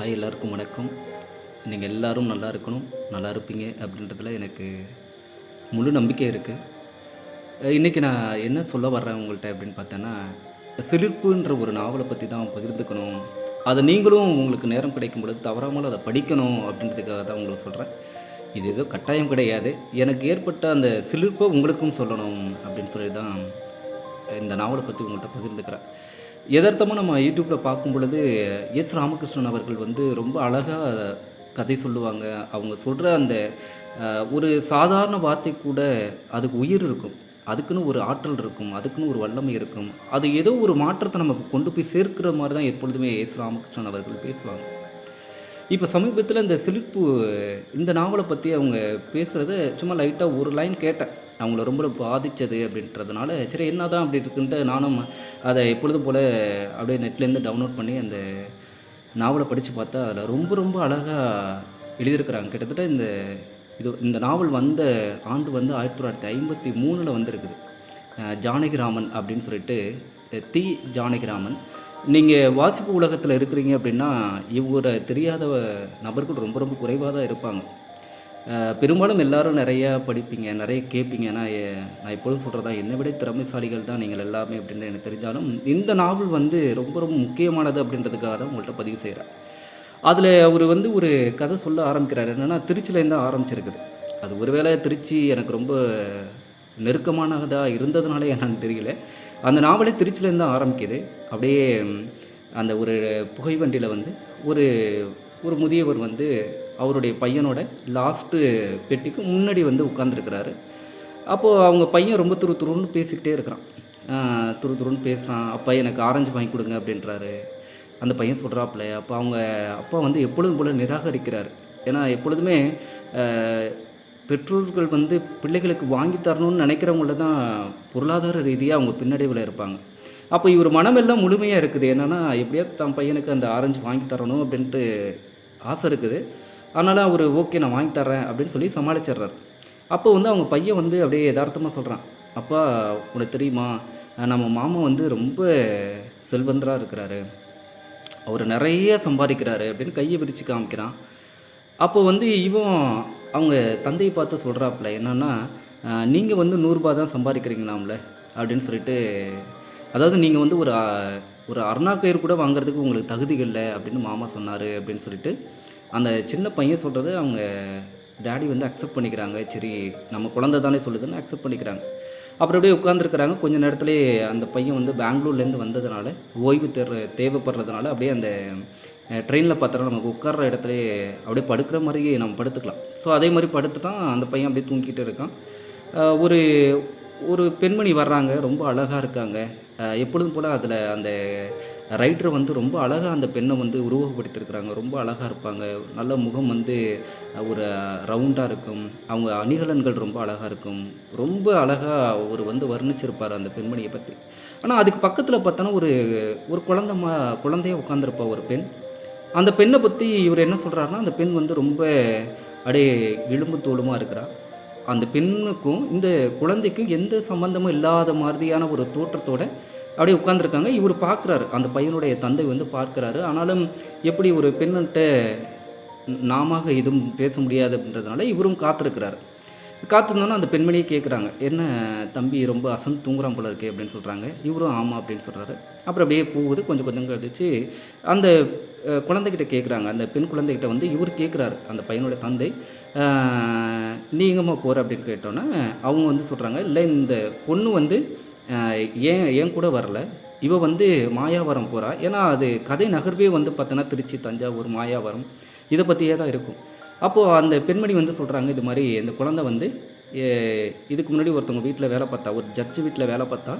Hi எல்லாருக்கும் வணக்கம். நீங்கள் எல்லோரும் நல்லா இருக்கணும் நல்லா இருப்பீங்க அப்படின்றதுல எனக்கு முழு நம்பிக்கை இருக்குது இன்றைக்கி நான் என்ன சொல்ல வர்றேன் உங்கள்கிட்ட அப்படின்னு பார்த்தேன்னா சிலிர்ப்புன்ற ஒரு நாவலை பற்றி தான் பகிர்ந்துக்கணும். அதை நீங்களும் உங்களுக்கு நேரம் கிடைக்கும் பொழுது தவறாமல் அதை படிக்கணும் அப்படின்றதுக்காக தான் உங்களுக்கு சொல்கிறேன் இது ஏதோ கட்டாயம் கிடையாது. எனக்கு ஏற்பட்ட அந்த சிலிர்ப்பை உங்களுக்கும் சொல்லணும் அப்படின்னு சொல்லி தான் இந்த நாவலை பற்றி உங்கள்கிட்ட பகிர்ந்துக்கிறேன். எதார்த்தமாக நம்ம யூடியூப்பில் பார்க்கும் பொழுது எஸ் ராமகிருஷ்ணன் அவர்கள் வந்து ரொம்ப அழகாக கதை சொல்லுவாங்க. அவங்க சொல்கிற அந்த ஒரு சாதாரண வார்த்தை கூட அதுக்கு உயிர் இருக்கும். அதுக்குன்னு ஒரு ஆற்றல் இருக்கும். அதுக்குன்னு ஒரு வல்லமை இருக்கும். அது ஏதோ ஒரு மாற்றத்தை நமக்கு கொண்டு போய் சேர்க்கிற மாதிரி தான் எப்பொழுதுமே எஸ் ராமகிருஷ்ணன் அவர்கள் பேசுவாங்க. இப்போ சமீபத்தில் இந்த சிலிப்பு இந்த நாவலை பற்றி அவங்க பேசுகிறத சும்மா லைட்டாக ஒரு லைன் கேட்டேன். அவங்கள ரொம்ப பாதித்தது அப்படின்றதுனால சரி என்ன தான் அப்படி இருக்குன்ட்டு நானும் அதை எப்பொழுதும் போல் அப்படியே நெட்லேருந்து டவுன்லோட் பண்ணி அந்த நாவலை படித்து பார்த்தா அதில் ரொம்ப ரொம்ப அழகாக எழுதியிருக்கிறாங்க. கிட்டத்தட்ட இந்த இது இந்த நாவல் வந்த ஆண்டு வந்து ஆயிரத்தி தொள்ளாயிரத்தி ஐம்பத்தி மூணில் வந்திருக்குது. ஜானகிராமன் அப்படின்னு சொல்லிட்டு தி. ஜானகிராமன். நீங்கள் வாசிப்பு உலகத்தில் இருக்கிறீங்க அப்படின்னா இவரை தெரியாத நபர்கள் ரொம்ப ரொம்ப குறைவாக தான் இருப்பாங்க. பெரும்பாலும் எல்லாரும் நிறையா படிப்பீங்க நிறைய கேட்பீங்க நான் நான் எப்பொழுதும் சொல்கிறதா என்னை விட திறமைசாலிகள் தான் நீங்கள் எல்லாமே அப்படின்னு எனக்கு தெரிஞ்சாலும் இந்த நாவல் வந்து ரொம்ப ரொம்ப முக்கியமானது அப்படின்றதுக்காக தான் உங்கள்கிட்ட பதிவு செய்கிறேன் அதில் அவர் வந்து ஒரு கதை சொல்ல ஆரம்பிக்கிறார். என்னென்னா திருச்சியிலேருந்து ஆரம்பிச்சிருக்குது. அது ஒருவேளை திருச்சி எனக்கு ரொம்ப நெருக்கமானதாக இருந்ததுனாலே என்னன்னு தெரியல. அந்த நாவலே திருச்சியிலேருந்து தான் ஆரம்பிக்குது. அப்படியே அந்த ஒரு புகை வண்டியில் வந்து ஒரு ஒரு முதியவர் வந்து அவருடைய பையனோட லாஸ்ட்டு பெட்டிக்கு முன்னாடி வந்து உட்காந்துருக்கிறாரு அப்போது அவங்க பையன் ரொம்ப துரு துருன்னு பேசிக்கிட்டே இருக்கிறான். துரு துருன்னு பேசுகிறான் அப்பா எனக்கு ஆரஞ்சு வாங்கி கொடுங்க அப்படின்றாரு. அந்த பையன் சொல்கிறாப்புல அப்போ அவங்க அப்பா வந்து எப்பொழுதும் போல் நிராகரிக்கிறார். ஏன்னா எப்பொழுதுமே பெற்றோர்கள் வந்து பிள்ளைகளுக்கு வாங்கி தரணும்னு நினைக்கிறவங்கள தான் பொருளாதார ரீதியாக அவங்க பின்னடைவில் இருப்பாங்க. அப்போ இவர் மனமெல்லாம் முழுமையாக இருக்குது. என்னென்னா எப்படியாவது தன் பையனுக்கு அந்த ஆரஞ்சு வாங்கி தரணும் அப்படின்ட்டு ஆசை இருக்குது. அதனால் அவர் ஓகே நான் வாங்கி தர்றேன் அப்படின்னு சொல்லி சமாளிச்சிடுறாரு. அப்போ வந்து அவங்க பையன் வந்து அப்படியே யதார்த்தமாக சொல்கிறான் அப்பா உனக்கு தெரியுமா? நம்ம மாமா வந்து ரொம்ப செல்வந்தராக இருக்கிறாரு. அவர் நிறைய சம்பாதிக்கிறாரு அப்படின்னு கையை விரித்து காமிக்கிறான். அப்போ வந்து இவன் அவங்க தந்தையை பார்த்து சொல்கிறாப்புல என்னென்னா நீங்கள் வந்து நூறுரூபா தான் சம்பாதிக்கிறீங்களாம்ல? அப்படின்னு சொல்லிட்டு அதாவது நீங்கள் வந்து ஒரு ஒரு அருணா கயிறு கூட வாங்குறதுக்கு உங்களுக்கு தகுதி இல்லை அப்படின்னு மாமா சொன்னார் அப்படின்னு சொல்லிட்டு அந்த சின்ன பையன் சொல்கிறத அவங்க டேடி வந்து அக்செப்ட் பண்ணிக்கிறாங்க. சரி நம்ம குழந்தை தானே சொல்லுதுன்னு அக்செப்ட் பண்ணிக்கிறாங்க. அப்புறம் அப்படியே உட்காந்துருக்குறாங்க கொஞ்ச நேரத்துலேயே அந்த பையன் வந்து பெங்களூர்லேருந்து வந்ததுனால ஓய்வு தேர் தேவைப்படுறதுனால அப்படியே அந்த ட்ரெயினில் பார்த்தோன்னா நமக்கு உட்கார்ற இடத்துல அப்படியே படுக்கிற மாதிரி நம்ம படுத்துக்கலாம். ஸோ அதே மாதிரி படுத்துட்டான் அந்த பையன் அப்படியே தூங்கிட்டு இருக்கான். ஒரு ஒரு பெண்மணி வர்றாங்க ரொம்ப அழகாக இருக்காங்க. எப்பொழுதும் போல் அதில் அந்த ரைட்டர் வந்து ரொம்ப அழகாக அந்த பெண்ணை வந்து உருவகப்படுத்தியிருக்கிறாங்க. ரொம்ப அழகாக இருப்பாங்க. நல்ல முகம் வந்து ஒரு ரவுண்டாக இருக்கும். அவங்க அணிகலன்கள் ரொம்ப அழகாக இருக்கும். ரொம்ப அழகாக ஒரு வந்து வர்ணிச்சிருப்பார் அந்த பெண்மணியை பற்றி ஆனால் அதுக்கு பக்கத்தில் பார்த்தோன்னா ஒரு ஒரு குழந்தை மா குழந்தைய உட்காந்துருப்பா ஒரு பெண். அந்த பெண்ணை பற்றி இவர் என்ன சொல்கிறாருன்னா அந்த பெண் வந்து ரொம்ப அப்படியே எலும்பு தோலுமாக இருக்கிறா. அந்த பெண்ணுக்கும் இந்த குழந்தைக்கும் எந்த சம்மந்தமும் இல்லாத மாதிரியான ஒரு தோற்றத்தோட அப்படியே உட்காந்துருக்காங்க இவர் பார்க்குறாரு. அந்த பையனுடைய தந்தை வந்து பார்க்குறாரு. ஆனாலும் எப்படி ஒரு பெண்ணிட்ட நாம எதுவும் பேச முடியாது அப்படின்றதுனால இவரும் காத்திருக்கிறாரு. காத்திருந்தோன்னா அந்த பெண்மணியை கேட்குறாங்க என்ன தம்பி ரொம்ப அசந்து தூங்குறான் போல இருக்கே அப்படின்னு சொல்கிறாங்க இவரும் ஆமாம் அப்படின்னு சொல்கிறாரு அப்புறம் அப்படியே போகுது. கொஞ்சம் கொஞ்சம் கழிச்சு அந்த குழந்தைகிட்ட கேட்குறாங்க அந்த பெண் குழந்தைகிட்ட வந்து இவர் கேட்குறாரு அந்த பையனோட தந்தை. நீங்கம்மா போகிற அப்படின்னு கேட்டோன்னே அவங்க வந்து சொல்கிறாங்க இல்லை இந்த பொண்ணு வந்து ஏன் ஏன் கூட வரல. இவ வந்து மாயாவரம் போகிறா ஏன்னா அது கதை நகர்வே வந்து பார்த்தோன்னா திருச்சி தஞ்சாவூர் மாயாவரம் இதை பற்றியே தான் இருக்கும். அப்போது அந்த பெண்மணி வந்து சொல்கிறாங்க இது மாதிரி இந்த குழந்தை வந்து ஏ, இதுக்கு முன்னாடி ஒருத்தவங்க வீட்டில் வேலை பார்த்தா ஒரு ஜட்ஜு வீட்டில் வேலை பார்த்தா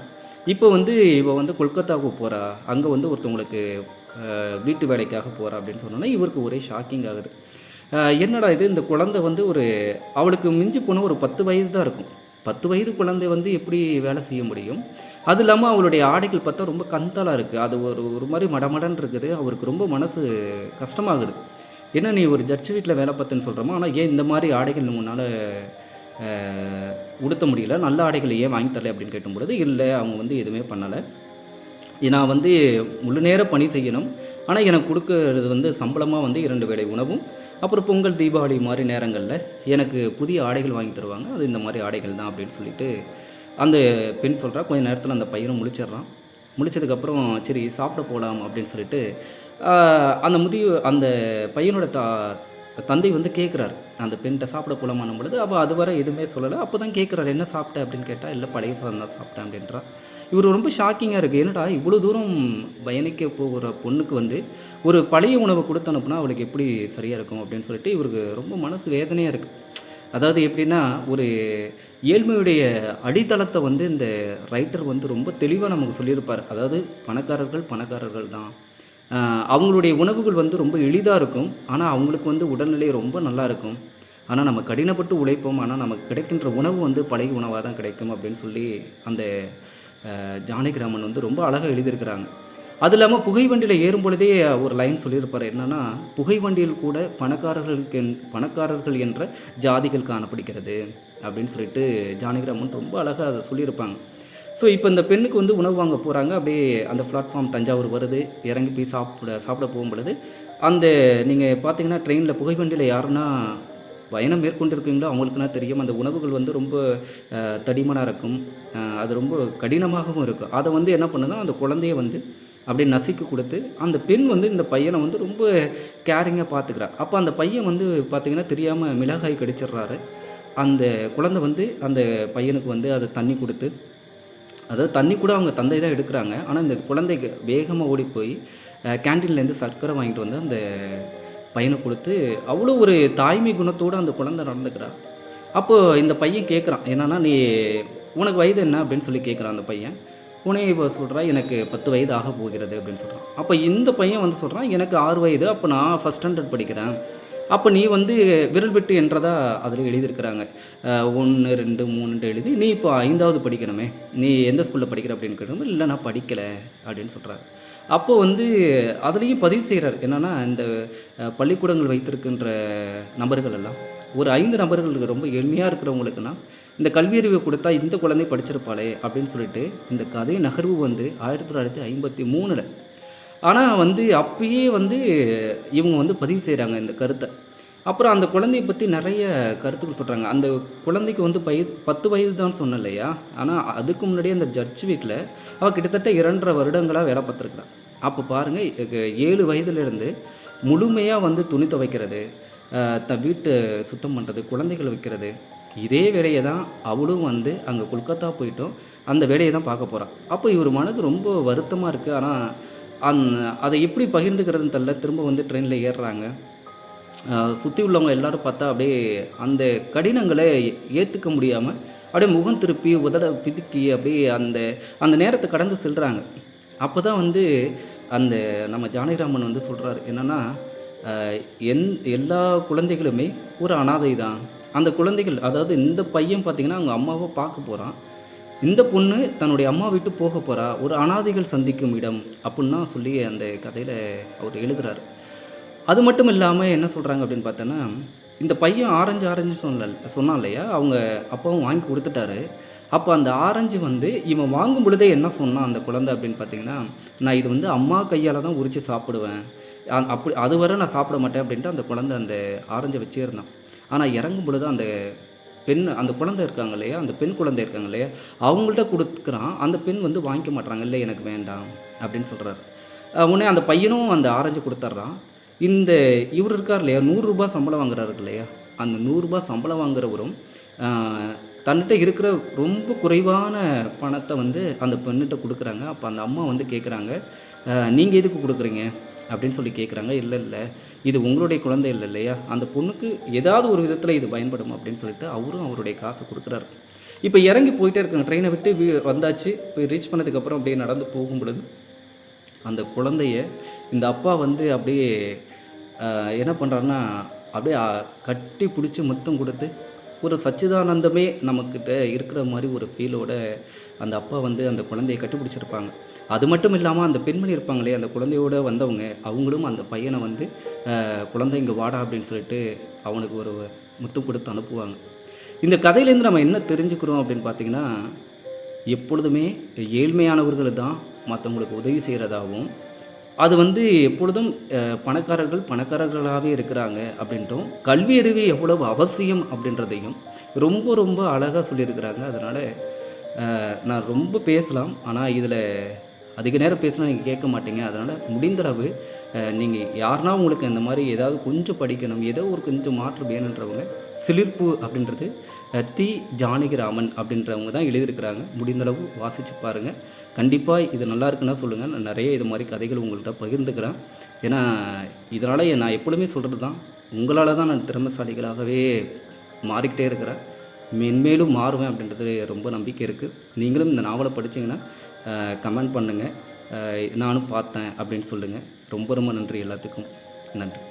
இப்போ வந்து இவள் வந்து கொல்கத்தாவுக்கு போகிறா அங்கே வந்து ஒருத்தவங்களுக்கு வீட்டு வேலைக்காக போகிறா அப்படின்னு சொன்னோன்னா இவருக்கு ஒரே ஷாக்கிங் ஆகுது. என்னடா இது இந்த குழந்தை வந்து ஒரு அவளுக்கு மிஞ்சி போன ஒரு பத்து வயது தான் இருக்கும். பத்து வயது குழந்தை வந்து எப்படி வேலை செய்ய முடியும்? அது இல்லாமல் அவளுடைய ஆடைகள் பார்த்தா ரொம்ப கந்தலாக இருக்குது அது ஒரு ஒரு மாதிரி மடமடன் இருக்குது. அவருக்கு ரொம்ப மனசு கஷ்டமாகுது. என்ன நீ ஒரு ஜட்ஜ் வீட்டில் வேலை பார்த்தேன்னு சொல்கிறோமா ஆனால் ஏன் இந்த மாதிரி ஆடைகள் உன்னால் உடுத்த முடியல? நல்ல ஆடைகளை ஏன் வாங்கி தரல அப்படின்னு கேட்டும்பொழுது இல்லை அவங்க வந்து எதுவுமே பண்ணலை. நான் வந்து முழு நேர பணி செய்யணும். ஆனால் எனக்கு கொடுக்கறது வந்து சம்பளமாக வந்து இரண்டு வேளை உணவும். அப்புறம் பொங்கல் தீபாவளி மாதிரி நேரங்களில் எனக்கு புதிய ஆடைகள் வாங்கி தருவாங்க. அது இந்த மாதிரி ஆடைகள் தான் அப்படின்னு சொல்லிட்டு அந்த பெண் சொல்கிறா கொஞ்ச நேரத்தில் அந்த பையனும் முழிச்சிடுறான். முழிச்சதுக்கப்புறம் சரி சாப்பிட போகலாம் அப்படின்னு சொல்லிட்டு அந்த முதிய அந்த பையனோட தா தந்தை வந்து கேட்குறாரு அந்த பெண்கிட்ட சாப்பிட போகலாமான்னும் பொழுது அவள் அதுவரை எதுவுமே சொல்லலை. அப்போ தான் கேட்குறாரு என்ன சாப்பிட்ட? அப்படின்னு கேட்டால் இல்லை பழைய சாதம் தான் சாப்பிட்டேன் அப்படின்றா. இவர் ரொம்ப ஷாக்கிங்காக இருக்குது என்னடா இவ்வளோ தூரம் பயணிக்க போகிற பொண்ணுக்கு வந்து ஒரு பழைய உணவை கொடுத்து அனுப்புனா அவளுக்கு எப்படி சரியாக இருக்கும் அப்படின்னு சொல்லிட்டு இவருக்கு ரொம்ப மனசு வேதனையாக இருக்குது அதாவது எப்படின்னா ஒரு ஏழ்மையுடைய அடித்தளத்தை வந்து இந்த ரைட்டர் வந்து ரொம்ப தெளிவாக நமக்கு சொல்லியிருப்பார். அதாவது பணக்காரர்கள் பணக்காரர்கள் தான். அவங்களுடைய உணவுகள் வந்து ரொம்ப எளிதாக இருக்கும். ஆனால் அவங்களுக்கு வந்து உடல்நிலை ரொம்ப நல்லா இருக்கும். ஆனால் நம்ம கடினப்பட்டு உழைப்போம். ஆனால் நமக்கு கிடைக்கின்ற உணவு வந்து பழைய உணவாக தான் கிடைக்கும் அப்படின்னு சொல்லி அந்த ஜானகிராமன் வந்து ரொம்ப அழகாக எழுதியிருக்கிறாங்க. அது இல்லாமல் புகை வண்டியில் ஏறும் பொழுதே ஒரு லைன் சொல்லியிருப்பார். என்னென்னா புகை வண்டியில் கூட பணக்காரர்களுக்கு என்- பணக்காரர்கள் என்ற ஜாதிகள் காணப்படுகிறது. அப்படின்னு சொல்லிட்டு ஜானகிராமன் ரொம்ப அழகாக அதை சொல்லியிருப்பாங்க. ஸோ இப்போ இந்த பெண்ணுக்கு வந்து உணவு வாங்க போகிறாங்க அப்படியே அந்த பிளாட்ஃபார்ம் தஞ்சாவூர் வருது. இறங்கி போய் சாப்பிட சாப்பிட போகும் பொழுது அந்த நீங்கள் பார்த்தீங்கன்னா ட்ரெயினில் புகை வண்டியில் யாருன்னா பயணம் மேற்கொண்டிருக்கீங்களோ அவங்களுக்குனா தெரியும். அந்த உணவுகள் வந்து ரொம்ப தடிமனாக இருக்கும். அது ரொம்ப கடினமாகவும் இருக்கும். அதை வந்து என்ன பண்ணுதுன்னா அந்த குழந்தைய வந்து அப்படியே நசுக்கி கொடுத்து அந்த பெண் வந்து இந்த பையனை வந்து ரொம்ப கேரிங்காக பார்த்துக்கிறா அப்போ அந்த பையன் வந்து பார்த்தீங்கன்னா தெரியாமல் மிளகாய் கடிச்சிடுறாரு. அந்த குழந்தை வந்து அந்த பையனுக்கு வந்து அதை தண்ணி கொடுத்து அதாவது தண்ணி கூட அவங்க தந்தை தான் எடுக்கிறாங்க. ஆனால் இந்த குழந்தைக்கு வேகமாக ஓடி போய் கேன்டீன்லேருந்து சர்க்கரை வாங்கிட்டு வந்து அந்த பையனை கொடுத்து அவ்வளோ ஒரு தாய்மை குணத்தோடு அந்த குழந்தை நடந்துக்கிறா. அப்போது இந்த பையன் கேட்குறான் என்னன்னா நீ உனக்கு வயது என்ன? அப்படின்னு சொல்லி கேட்குறான் அந்த பையன். உனே இப்போ சொல்கிறா எனக்கு பத்து வயது ஆக போகிறது அப்படின்னு சொல்கிறான் அப்போ இந்த பையன் வந்து சொல்கிறான் எனக்கு ஆறு வயது அப்போ நான் ஃபஸ்ட் ஸ்டாண்டர்ட் படிக்கிறேன். அப்போ நீ வந்து விரல் விட்டு என்றதா அதில் எழுதியிருக்கிறாங்க. ஒன்று ரெண்டு மூணுன்ட்டு எழுதி நீ இப்போ ஐந்தாவது படிக்கணுமே. நீ எந்த ஸ்கூலில் படிக்கிற அப்படின்னு கேட்டோம் இல்லை நான் படிக்கலை அப்படின்னு சொல்கிறாரு அப்போது வந்து அதுலேயும் பதிவு செய்கிறார் என்னென்னா இந்த பள்ளிக்கூடங்கள் வைத்திருக்கின்ற நபர்கள் எல்லாம் ஒரு ஐந்து நபர்களுக்கு ரொம்ப எளிமையாக இருக்கிறவங்களுக்குன்னா இந்த கல்வியறிவை கொடுத்தா இந்த குழந்தை படிச்சிருப்பாளே அப்படின்னு சொல்லிட்டு இந்த கதை நகர்வு வந்து ஆயிரத்தி தொள்ளாயிரத்தி ஐம்பத்தி மூணில் ஆனால் வந்து அப்பயே வந்து இவங்க வந்து பதிவு செய்கிறாங்க இந்த கருத்தை. அப்புறம் அந்த குழந்தையை பற்றி நிறைய கருத்துக்கள் சொல்கிறாங்க அந்த குழந்தைக்கு வந்து பய பத்து வயது தான் சொன்னேன் இல்லையா? ஆனால் அதுக்கு முன்னாடியே அந்த ஜட்ஜ் வீட்டில் அவள் கிட்டத்தட்ட இரண்டரை வருடங்களாக வேலை பார்த்துருக்குறான் அப்போ பாருங்கள் ஏழு வயதுலேருந்து முழுமையாக வந்து துணி துவைக்கிறது த வீட்டு சுத்தம் பண்ணுறது குழந்தைகள் வைக்கிறது இதே வேலையை தான் அவளும் வந்து அங்கே கொல்கத்தா போயிட்டும் அந்த வேலையை தான் பார்க்க போகிறான் அப்போ இவர் மனது ரொம்ப வருத்தமாக இருக்குது ஆனால் அந் அதை எப்படி பகிர்ந்துக்கிறதுன்னு தெரில திரும்ப வந்து ட்ரெயினில் ஏறுறாங்க. சுற்றி உள்ளவங்க எல்லாரும் பார்த்தா அப்படியே அந்த கடினங்களை ஏற்றுக்க முடியாமல் அப்படியே முகம் திருப்பி உதட பிதுக்கி அப்படியே அந்த அந்த நேரத்தை கடந்து செல்கிறாங்க அப்போ தான் வந்து அந்த நம்ம ஜானகிராமன் வந்து சொல்கிறாரு என்னென்னா என் எல்லா குழந்தைகளுமே ஒரு அனாதை தான் அந்த குழந்தைகள் அதாவது இந்த பையன் பார்த்திங்கன்னா அவங்க அம்மாவை பார்க்க போகிறான் இந்த பொண்ணு தன்னுடைய அம்மா விட்டு போக போகிறா ஒரு அனாதைகள் சந்திக்கும் இடம் அப்படின்னா சொல்லி அந்த கதையில் அவர் எழுதுறாரு. அது மட்டும் இல்லாமல் என்ன சொல்கிறாங்க அப்படின்னு பார்த்தோன்னா இந்த பையன் ஆரஞ்சு ஆரஞ்சு சொன்ன சொன்னான் இல்லையா? அவங்க அப்பாவும் வாங்கி கொடுத்துட்டாரு. அப்போ அந்த ஆரஞ்சு வந்து இவன் வாங்கும் பொழுதே என்ன சொன்னான் அந்த குழந்தை அப்படின்னு பார்த்தீங்கன்னா நான் இது வந்து அம்மா கையால் தான் உரித்து சாப்பிடுவேன். அப்படி அது வரை நான் சாப்பிட மாட்டேன் அப்படின்ட்டு அந்த குழந்தை அந்த ஆரஞ்சை வச்சே இருந்தான் ஆனால் இறங்கும் பொழுது அந்த பெண் அந்த குழந்தை இருக்காங்க இல்லையா? அந்த பெண் குழந்தை இருக்காங்க இல்லையா? அவங்கள்ட்ட கொடுக்குறான் அந்த பெண் வந்து வாங்கிக்க மாட்றாங்க இல்லை எனக்கு வேண்டாம் அப்படின்னு சொல்கிறாரு உடனே அந்த பையனும் அந்த ஆரஞ்சு கொடுத்துட்றான் இந்த இவர் இருக்கார் இல்லையா? நூறுரூபா சம்பளம் வாங்குறாரு இல்லையா? அந்த நூறுரூபா சம்பளம் வாங்குறவரும் தன்னிட்ட இருக்கிற ரொம்ப குறைவான பணத்தை வந்து அந்த பெண்ணிட்ட கொடுக்குறாங்க. அப்போ அந்த அம்மா வந்து கேட்குறாங்க நீங்கள் எதுக்கு கொடுக்குறீங்க? அப்படின்னு சொல்லி கேட்குறாங்க இல்லை இல்லை. இது உங்களுடைய குழந்தை இல்லை இல்லையா? அந்த பொண்ணுக்கு ஏதாவது ஒரு விதத்தில் இது பயன்படும் அப்படின்னு சொல்லிட்டு அவரும் அவருடைய காசை கொடுக்குறாரு. இப்போ இறங்கி போயிட்டே இருக்காங்க. ட்ரெயினை விட்டு வீ வந்தாச்சு. போய் ரீச் பண்ணதுக்கப்புறம் அப்படியே நடந்து போகும் பொழுது அந்த குழந்தைய இந்த அப்பா வந்து அப்படியே என்ன பண்ணுறாருன்னா அப்படியே கட்டி பிடிச்சி முத்தம் கொடுத்து ஒரு சச்சிதானந்தமே நம்மக்கிட்ட இருக்கிற மாதிரி ஒரு ஃபீலோட அந்த அப்பா வந்து அந்த குழந்தையை கட்டிப்பிடிச்சிருப்பாங்க. அது மட்டும் இல்லாமல் அந்த பெண்மணி இருப்பாங்களே அந்த குழந்தையோட வந்தவங்க அவங்களும் அந்த பையனை வந்து குழந்தை இங்கே வாடா அப்படின்னு சொல்லிட்டு அவனுக்கு ஒரு முத்தம் கொடுத்து அனுப்புவாங்க. இந்த கதையிலேருந்து நம்ம என்ன தெரிஞ்சுக்கிறோம் அப்படின்னு பார்த்தீங்கன்னா எப்பொழுதுமே ஏழ்மையானவர்கள் தான் மற்றவங்களுக்கு உதவி செய்கிறதாகவும் அது வந்து எப்பொழுதும் பணக்காரர்கள் பணக்காரர்களாகவே இருக்கிறாங்க அப்படின்ட்டும் கல்வி அறிவு எவ்வளவு அவசியம் அப்படின்றதையும் ரொம்ப ரொம்ப அழகாக சொல்லியிருக்கிறாங்க. அதனால் நான் ரொம்ப பேசலாம். ஆனால் இதில் அதிக நேரம் பேசினா நீங்கள் கேட்க மாட்டீங்க. அதனால் முடிந்தளவு நீங்கள் யாருனா உங்களுக்கு இந்த மாதிரி ஏதாவது கொஞ்சம் படிக்கணும் ஏதோ ஒரு கொஞ்சம் மாற்றம் வேணுன்றவங்க சிலிர்ப்பு அப்படின்றது தி ஜானகிராமன் அப்படின்றவங்க தான் எழுதியிருக்கிறாங்க. முடிந்தளவு வாசித்து பாருங்கள் கண்டிப்பாக இது நல்லா இருக்குன்னா சொல்லுங்கள் நான் நிறைய இது மாதிரி கதைகள் உங்கள்கிட்ட பகிர்ந்துக்கிறேன். ஏன்னா இதனால் நான் எப்பொழுதுமே சொல்கிறது தான் உங்களால் தான் நான் திறமைசாலிகளாகவே மாறிக்கிட்டே இருக்கிறேன். மென்மேலும் மாறுவேன் அப்படின்றது ரொம்ப நம்பிக்கை இருக்குது நீங்களும் இந்த நாவலை படிச்சீங்கன்னா கமெண்ட் பண்ணுங்கள் நானும் பார்த்தேன் அப்படின்னு சொல்லுங்கள் ரொம்ப ரொம்ப நன்றி எல்லாத்துக்கும். நன்றி.